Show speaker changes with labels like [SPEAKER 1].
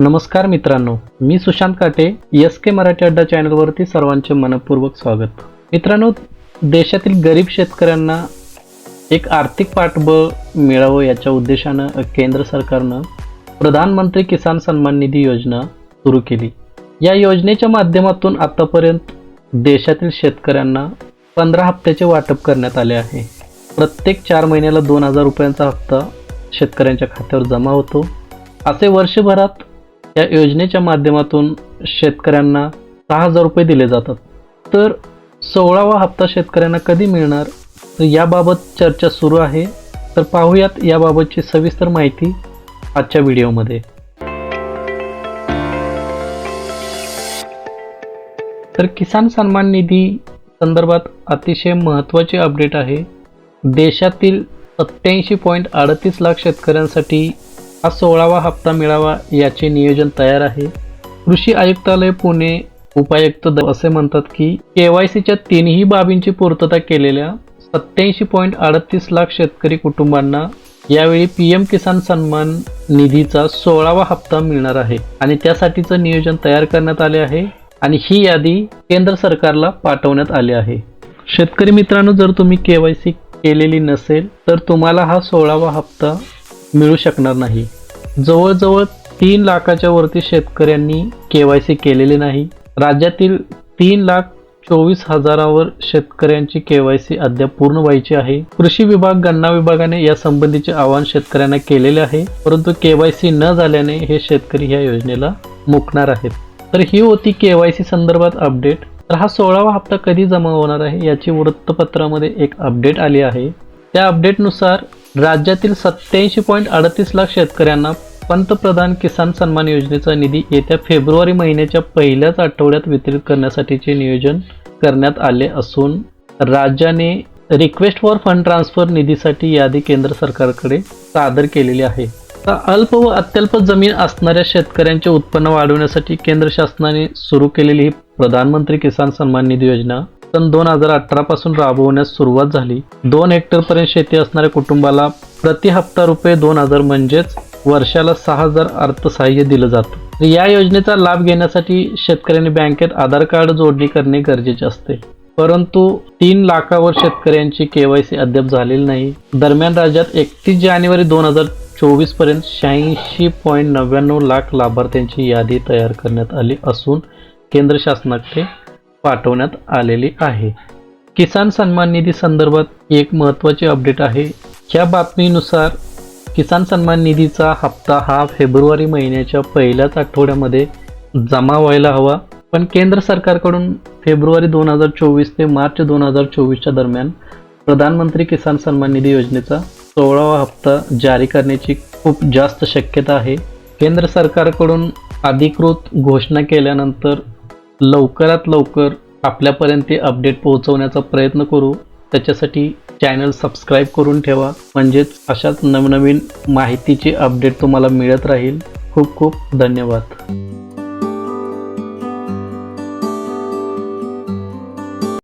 [SPEAKER 1] नमस्कार मित्रांनो मी सुशांत काटे एस के मराठी अड्डा चॅनलवरती सर्वांचे मनपूर्वक स्वागत. मित्रांनो देशातील गरीब शेतकऱ्यांना एक आर्थिक पाठबळ मिळावं याच्या उद्देशानं केंद्र सरकारनं प्रधानमंत्री किसान सन्मान निधी योजना सुरू केली. या योजनेच्या माध्यमातून आतापर्यंत देशातील शेतकऱ्यांना पंधरा हप्त्याचे वाटप करण्यात आले आहे. प्रत्येक चार महिन्याला दोन हजार रुपयांचा हप्ता शेतकऱ्यांच्या खात्यावर जमा होतो. असे वर्षभरात या योजनेच्या माध्यमातून शेतकऱ्यांना सहा हजार रुपये दिले जातात. तर सोळावा हप्ता शेतकऱ्यांना कधी मिळणार? तर याबाबत चर्चा सुरू आहे. तर पाहूयात याबाबतची सविस्तर माहिती आजच्या व्हिडिओमध्ये. तर किसान सन्मान निधी संदर्भात अतिशय महत्त्वाचे अपडेट आहे. देशातील सत्याऐंशी पॉईंट अडतीस लाख शेतकऱ्यांसाठी हा सोळावा हप्ता मिळावा याचे नियोजन तयार आहे. कृषी आयुक्तालय पुणे उपायुक्त द- असे म्हणतात की के वाय सीच्या तीनही बाबींची पूर्तता केलेल्या सत्याऐंशी पॉईंट अडतीस लाख शेतकरी कुटुंबांना यावेळी पी एम किसान सन्मान निधीचा सोळावा हप्ता मिळणार आहे आणि त्यासाठीचं नियोजन तयार करण्यात आले आहे आणि ही यादी केंद्र सरकारला पाठवण्यात आली आहे. शेतकरी मित्रांनो जर तुम्ही के वाय सी केलेली नसेल तर तुम्हाला हा सोळावा हप्ता मिळू शकणार नाही. जवळजवळ तीन लाखाच्या वरती शेतकऱ्यांनी के वाय सी केलेली नाही. राज्यातील तीन लाख चोवीस हजारावर शेतकऱ्यांची के वाय सी अद्याप पूर्ण व्हायची आहे. कृषी विभाग गणना विभागाने या संबंधीचे आवाहन शेतकऱ्यांना केलेले आहे. परंतु के वाय सी न झाल्याने हे शेतकरी या योजनेला मुकणार आहेत. तर ही होती के वाय सी संदर्भात अपडेट. तर हा सोळावा हप्ता कधी जमा होणार आहे याची वृत्तपत्रामध्ये एक अपडेट आली आहे. त्या अपडेटनुसार राज्यातील सत्याऐंशी पॉईंट अडतीस लाख शेतकऱ्यांना पंतप्रधान किसान सन्मान योजनेचा निधी येत्या फेब्रुवारी महिन्याच्या पहिल्याच आठवड्यात वितरित करण्यासाठीचे नियोजन करण्यात आले असून राज्याने रिक्वेस्ट फॉर फंड ट्रान्सफर निधीसाठी यादी केंद्र सरकारकडे सादर केलेली आहे. अल्प व अत्यल्प जमीन असणाऱ्या शेतकऱ्यांचे उत्पन्न वाढवण्यासाठी केंद्र शासनाने सुरू केलेली ही प्रधानमंत्री किसान सन्मान निधी योजना सन दोन हजार अठरा पासून राबवण्यास सुरुवात झाली. दोन हेक्टर पर्यंत शेती असणाऱ्या कुटुंबाला प्रति हप्ता रुपये दोन हजार म्हणजेच वर्षाला सहा हजार अर्थसहाय्य दिलं जातं. या योजनेचा लाभ घेण्यासाठी शेतकऱ्यांनी बँकेत आधार कार्ड जोडणी करणे गरजेचे असते. परंतु तीन लाखावर शेतकऱ्यांची केवायसी अद्याप झालेली नाही. दरम्यान राज्यात एकतीस जानेवारी दोन हजार चोवीसपर्यंत शहाऐंशी पॉईंट नव्याण्णव लाख लाभार्थ्यांची यादी तयार करण्यात आली असून केंद्र शासनाकडे पाठवण्यात आलेली आहे. किसान सन्मान निधी संदर्भात एक महत्त्वाची अपडेट आहे. ह्या बातमीनुसार किसान सन्मान निधीचा हप्ता हा फेब्रुवारी महिन्याच्या पहिल्याच आठवड्यामध्ये जमा व्हायला हवा. पण केंद्र सरकारकडून फेब्रुवारी दोन हजार चोवीस ते मार्च दोन हजार चोवीसच्या दरम्यान प्रधानमंत्री किसान सन्मान निधी योजनेचा सोळावा हप्ता जारी करण्याची खूप जास्त शक्यता आहे. केंद्र सरकारकडून अधिकृत घोषणा केल्यानंतर लवकरात लवकर आपल्यापर्यंत ते अपडेट पोहोचवण्याचा प्रयत्न करू. त्याच्यासाठी चॅनल सबस्क्राईब करून ठेवा. म्हणजेच अशाच नवनवीन माहितीची अपडेट तुम्हाला मिळत राहील. खूप खूप धन्यवाद.